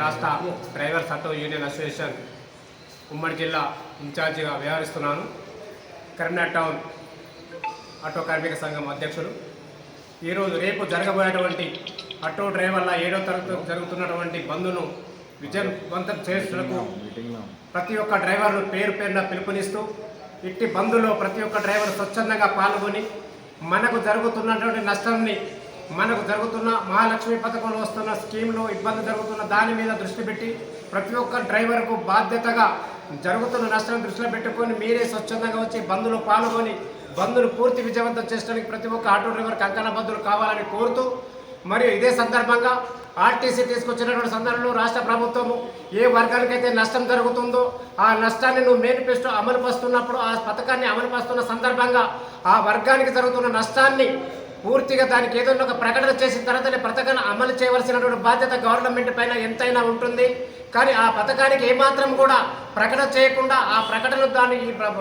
రాష్ట్ర drivers auto union association ఉమ్మడి జిల్లా ఇన్ఛార్జిగా వ్యవహరిస్తున్నాను. కరీంనగర్ టౌన్ ఆటో కార్మిక సంఘం అధ్యక్షుడు ఈరోజు రేపు జరగబోయేటువంటి ఆటో డ్రైవర్ల ఏడో తరగతి జరుగుతున్నటువంటి బంద్ను విజయవంతం చేస్తున్నకు ప్రతి ఒక్క డ్రైవర్ను పేరు పేరున పిలుపునిస్తూ ఇట్టి బంద్లో ప్రతి ఒక్క డ్రైవర్ స్వచ్ఛందంగా పాల్గొని మనకు జరుగుతున్నటువంటి నష్టాన్ని మనకు జరుగుతున్న మహాలక్ష్మి పథకంలో వస్తున్న స్కీమ్లో ఇబ్బంది జరుగుతున్న దాని మీద దృష్టి పెట్టి ప్రతి ఒక్క డ్రైవర్కు బాధ్యతగా జరుగుతున్న నష్టాన్ని దృష్టిలో పెట్టుకొని మీరే స్వచ్ఛందంగా వచ్చి బంధులో పాల్గొని బంద్ను పూర్తి విజయవంతం చేయడానికి ప్రతి ఒక్క ఆటో డ్రైవర్ కంకణ బంధులు కావాలని కోరుతూ మరియు ఇదే సందర్భంగా ఆర్టీసీ తీసుకొచ్చినటువంటి సందర్భంలో రాష్ట్ర ప్రభుత్వము ఏ వర్గానికైతే నష్టం జరుగుతుందో ఆ నష్టాన్ని నువ్వు మేనిఫెస్టో అమలుపరుస్తున్నప్పుడు ఆ పథకాన్ని అమలుపరుస్తున్న సందర్భంగా ఆ వర్గానికి జరుగుతున్న నష్టాన్ని పూర్తిగా దానికి ఏదైనా ఒక ప్రకటన చేసిన తర్వాతనే పథకాన్ని అమలు చేయవలసినటువంటి బాధ్యత గవర్నమెంట్ పైన ఎంతైనా ఉంటుంది. కానీ ఆ పథకానికి ఏమాత్రం కూడా ప్రకటన చేయకుండా ఆ ప్రకటన దాని ఈ ప్ర-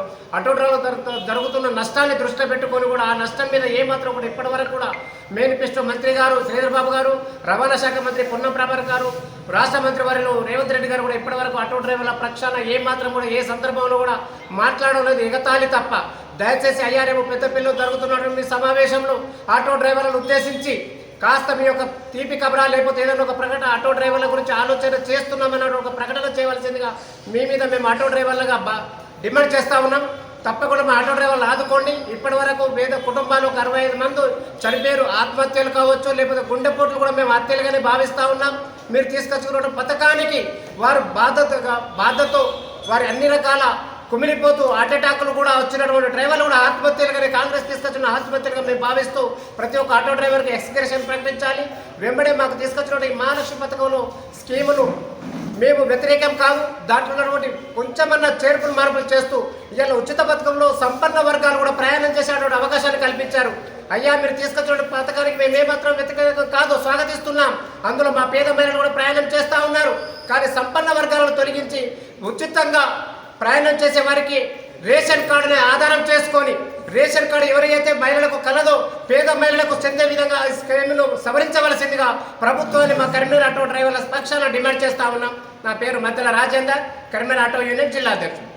జరుగుతున్న నష్టాన్ని దృష్టిలో పెట్టుకొని కూడా ఆ నష్టం మీద ఏమాత్రం కూడా ఇప్పటి వరకు కూడా మేనిఫెస్టో మంత్రి గారు శ్రీధర్బాబు గారు రవాణా శాఖ మంత్రి పొన్నం ప్రభాకర్ గారు రాష్ట్ర మంత్రి వారిలో రేవంత్ రెడ్డి గారు కూడా ఇప్పటి వరకు ఆటో డ్రైవర్ల ప్రక్షాళన ఏ మాత్రం కూడా ఏ సందర్భంలో కూడా మాట్లాడడం లేదు. ఎగతాళి తప్ప దయచేసి అయ్యారేమో పెద్దపల్లిలో జరుగుతున్నటువంటి సమావేశంలో ఆటో డ్రైవర్లను ఉద్దేశించి కాస్త మీ యొక్క తీపి కబరా లేకపోతే ఏదైనా ఒక ప్రకటన ఆటో డ్రైవర్ల గురించి ఆలోచన చేస్తున్నామన్న ఒక ప్రకటన చేయవలసిందిగా మీ మీద మేము ఆటో డ్రైవర్లుగా బా డిమాండ్ చేస్తా ఉన్నాం. తప్పకుండా మా ఆటో డ్రైవర్లు ఆదుకోండి. ఇప్పటి వరకు పేద కుటుంబాలు ఒక అరవై ఐదు మంది చనిపోయారు. ఆత్మహత్యలు కావచ్చు లేకపోతే గుండెపోట్లు కూడా మేము హత్యలుగానే భావిస్తూ ఉన్నాం. మీరు తీసుకొచ్చుకున్న పథకానికి వారు బాధ్యతగా బాధ్యతతో వారి అన్ని రకాల కుమిలిపోతూ హార్ట్ అటాక్లు కూడా వచ్చినటువంటి డ్రైవర్లు కూడా ఆత్మహత్యలుగానే కాంగ్రెస్ తీసుకొచ్చిన ఆత్మహత్యలుగా మేము భావిస్తూ ప్రతి ఒక్క ఆటో డ్రైవర్కి ఎక్స్క్రేషన్ ప్రకటించాలి. వెంబడే మాకు తీసుకొచ్చినటువంటి మహాలక్ష్మి పథకంలో స్కీములు మేము వ్యతిరేకం కాదు. దాంట్లో ఉన్నటువంటి కొంచెమన్నా చేర్పులు మార్పులు చేస్తూ ఇవాళ ఉచిత పథకంలో సంపన్న వర్గాలు కూడా ప్రయాణం చేసేటువంటి అవకాశాలు కల్పించారు. అయ్యా మీరు తీసుకొచ్చిన పథకానికి మేము ఏమాత్రం వ్యతిరేకం కాదు స్వాగతిస్తున్నాం. అందులో మా పేద మహిళలు కూడా ప్రయాణం చేస్తూ ఉన్నారు. కానీ సంపన్న వర్గాలను తొలగించి ఉచితంగా ప్రయాణం చేసే వారికి రేషన్ కార్డుని ఆధారం చేసుకొని రేషన్ కార్డు ఎవరైతే మహిళలకు కలదో పేద మహిళలకు చెందే విధంగా ఈ స్కీమ్ను సవరించవలసిందిగా ప్రభుత్వాన్ని మా కరీంనగర్ ఆటో డ్రైవర్ల పక్షాన డిమాండ్ చేస్తా ఉన్నాం. నా పేరు మద్దెల రాజేందర్ కరీంనగర్ ఆటో యూనియన్ జిల్లా అధ్యక్షుడు.